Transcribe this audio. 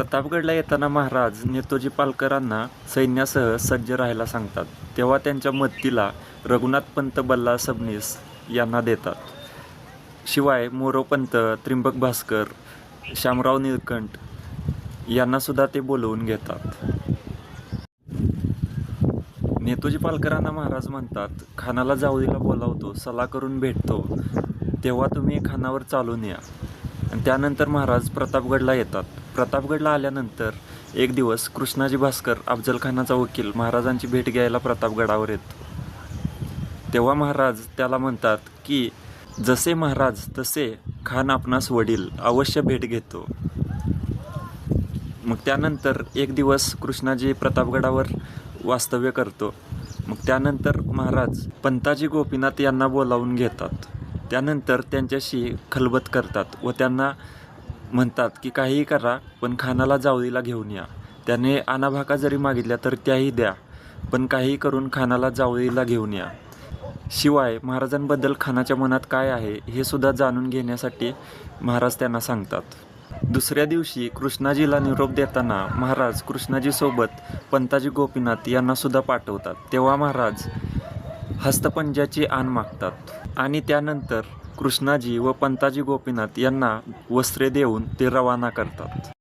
प्रतापगडला येताना महाराज नेतोजी पालकरांना सैन्यासह सज्ज राहायला सांगतात. तेव्हा त्यांच्या मदतीला रघुनाथपंत बल्ला सबनीस यांना देतात. शिवाय मोरोपंत त्रिंबक भास्कर श्यामराव निळकंठ यांनासुद्धा ते बोलवून घेतात. नेतोजी पालकरांना महाराज म्हणतात खानाला जावळीला बोलावतो सला करून भेटतो. तेव्हा तुम्ही खानावर चालून या. आणि त्यानंतर महाराज प्रतापगडला येतात. प्रतापगडला आल्यानंतर एक दिवस कृष्णाजी भास्कर अफजलखानाचा वकील महाराजांची भेट घ्यायला प्रतापगडावर येतो. तेव्हा महाराज त्याला म्हणतात की जसे महाराज तसे खान आपणास वडील अवश्य भेट घेतो. मग त्यानंतर एक दिवस कृष्णाजी प्रतापगडावर वास्तव्य करतो. मग त्यानंतर महाराज पंताजी गोपीनाथ यांना बोलावून घेतात. त्यानंतर त्यांच्याशी खलबत करतात व त्यांना म्हणतात की काहीही करा पण खानाला जावळीला घेऊन या. त्याने आणाभाका जरी मागितल्या तर त्याही द्या पण काहीही करून खानाला जावळीला घेऊन या. शिवाय महाराजांबद्दल खानाच्या मनात काय आहे हे सुद्धा जाणून घेण्यासाठी महाराज त्यांना सांगतात. दुसऱ्या दिवशी कृष्णाजीला निरोप देताना महाराज कृष्णाजीसोबत पंताजी गोपीनाथ यांनासुद्धा पाठवतात. तेव्हा महाराज हस्तपंजाची आण मागतात. आणि त्यानंतर कृष्णाजी व पंताजी गोपीनाथ यांना वस्त्रे देऊन ते रवाना करतात.